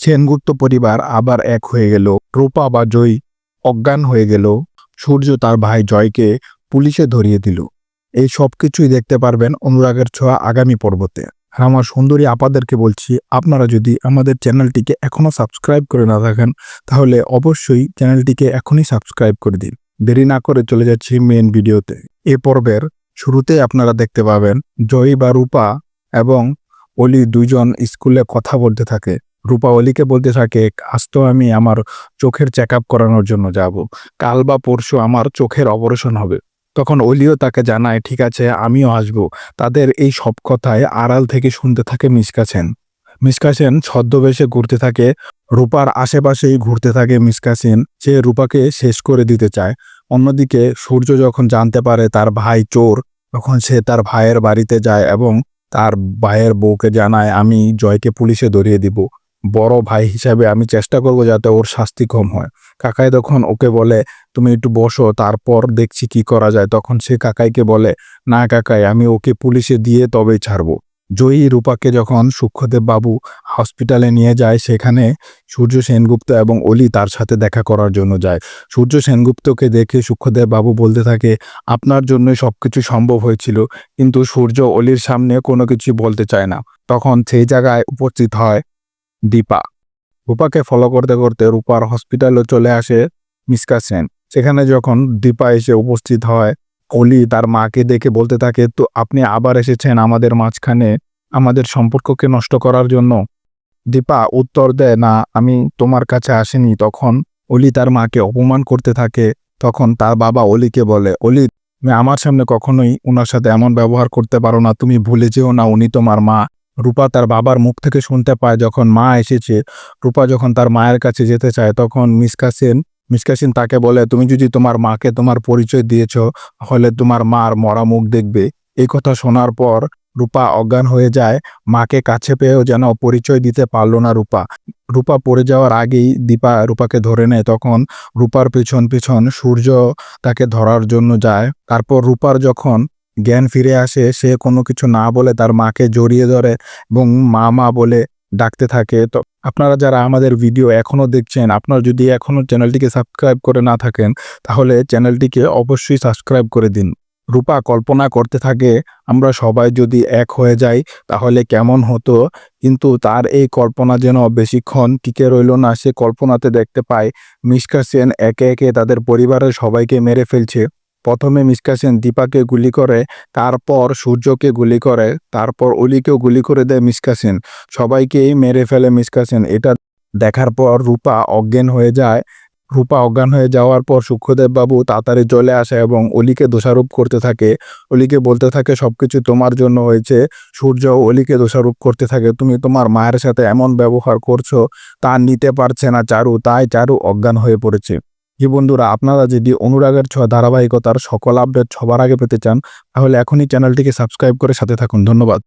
সেনগুপ্ত পরিবার আবার এক হয়ে গেল। রূপা বা জয় অজ্ঞান হয়ে গেল। সূর্য তার ভাই জয়কে পুলিশে ধরিয়ে দিল। এই সব কিছুই দেখতে পারবেন অনুরাগের ছোঁয়া আগামী পর্বতে। আর আমার সুন্দরী আপাদেরকে বলছি, আপনারা যদি আমাদের চ্যানেলটিকে এখনও সাবস্ক্রাইব করে না থাকেন, তাহলে অবশ্যই চ্যানেলটিকে এখনই সাবস্ক্রাইব করে দিন। দেরি না করে চলে যাচ্ছি মেন ভিডিওতে। এ পর্বের শুরুতে আপনারা দেখতে পাবেন জয়ী বা রূপা এবং অলি দুইজন স্কুলে কথা বলতে থাকে। রূপা অলিকে বলতে থাকে, আজ তো আমি আমার চোখের চেক আপ করানোর জন্য যাব। কাল বা পরশু আমার চোখের অপারেশন হবে। তখন অলিও তাকে জানায়, ঠিক আছে, আমিও আসব। তাদের এই সব কথায় আড়াল থেকে শুনতে থাকে মিসকা সেন। মিসকা সেন ছদ্মবেশে ঘুরতে থাকে, রূপার আশেপাশেই ঘুরতে থাকে মিসকা সেন। সে রূপাকে শেষ করে দিতে চায়। অন্যদিকে সূর্য যখন জানতে পারে তার ভাই চোর, তখন সে তার ভাইয়ের বাড়িতে যায় এবং তার ভাইয়ের বউকে জানায়, আমি জয়কে পুলিশে ধরিয়ে দিব। বড় ভাই হিসাবে আমি চেষ্টা করব যাতে ওর শাস্তি কম হয়। কাকাই তখন ওকে বলে, তুমি একটু বসো, তারপর দেখছি কি করা যায়। তখন সে কাকাইকে বলে, না কাকাই, আমি ওকে পুলিশে দিয়ে তবেই ছাড়বো। জয়ী রূপাকে যখন সূক্ষ্মদেব বাবু হসপিটালে নিয়ে যায়, সেখানে সূর্য সেনগুপ্ত এবং অলি তার সাথে দেখা করার জন্য যায়। সূর্য সেনগুপ্তকে দেখে সূক্ষ্মদেব বাবু বলতে থাকে, আপনার জন্যই সবকিছু সম্ভব হয়েছিল, কিন্তু সূর্য অলির সামনে কোনো কিছু বলতে চায় না। তখন সেই জায়গায় উপস্থিত হয় দীপা। রূপাকে ফলো করতে করতে রূপার হসপিটালে চলে আসে মিসকা সেন। সেখানে যখন দীপা এসে উপস্থিত হয়, অলি তার মাকে দেখে বলতে থাকে, তো আপনি আবার এসেছেন আমাদের মাঝখানে, আমাদের সম্পর্ককে নষ্ট করার জন্য? দীপা উত্তর দেয়, না, আমি তোমার কাছে আসিনি। তখন অলি তার মাকে অপমান করতে থাকে। তখন তার বাবা অলিকে বলে, অলি আমার সামনে কখনোই ওনার সাথে এমন ব্যবহার করতে পারো না। তুমি ভুলে যেও না, উনি তোমার মা। রূপা তার বাবার মুখ থেকে শুনতে পায় যখন মা এসেছে। রূপা যখন তার মায়ের কাছে যেতে চায় তখন মিসকা সেন মিসকা সেন তাকে বলে, তুমি যদি তোমার মাকে তোমার পরিচয় দিয়েছ হলে তোমার মার মরা মুখ দেখবে। এই কথা শোনার পর রূপা অজ্ঞান হয়ে যায়। মাকে কাছে পেয়েও যেন পরিচয় দিতে পারল না রূপা। রূপা পড়ে যাওয়ার আগেই দীপা রূপাকে ধরে নেয়। তখন রূপার পিছন পিছন সূর্য তাকে ধরার জন্য যায়। তারপর রূপার যখন জ্ঞান ফিরে আসে, সে কোনো কিছু না বলে তার মাকে জড়িয়ে ধরে এবং মা মা বলে ডাকতে থাকে। তো আপনারা যারা আমাদের ভিডিও এখনও দেখছেন, আপনারা যদি এখনও চ্যানেলটিকে সাবস্ক্রাইব করে না থাকেন, তাহলে চ্যানেলটিকে অবশ্যই সাবস্ক্রাইব করে দিন। রূপা কল্পনা করতে থাকে, আমরা সবাই যদি এক হয়ে যাই, তাহলে কেমন হতো? কিন্তু তার এই কল্পনা যেন বেশিক্ষণ টিকে রইল না। সে কল্পনাতে দেখতে পায় মিসকা সেন একে একে তাদের পরিবারের সবাইকে মেরে ফেলছে। প্রথমে মিসকা সেন দীপাকে গুলি করে, তারপর সূর্যকে গুলি করে, তারপর অলিকেও গুলি করে দেয় মিসকা সবাইকেই মেরে ফেলে মিসকা সেন এটা দেখার পর রূপা অজ্ঞান হয়ে যায়। রূপা অজ্ঞান হয়ে যাওয়ার পর সূক্ষ্মদেব বাবু তাড়াতাড়ি চলে আসে এবং অলিকে দোষারোপ করতে থাকে। অলিকে বলতে থাকে, সবকিছু তোমার জন্য হয়েছে। সূর্য অলিকে দোষারোপ করতে থাকে। তুমি তোমার মায়ের সাথে এমন ব্যবহার করছ, তা নিতে পারছে না চারু। তাই চারু অজ্ঞান হয়ে পড়েছে। কি বন্ধুরা, আপনারা যদি অনুরাগের ছোঁয়া ধারাবাহিকতার সকল আপডেট সবার আগে পেতে চান, তাহলে এখনই চ্যানেলটিকে সাবস্ক্রাইব করে সাথে থাকুন। ধন্যবাদ।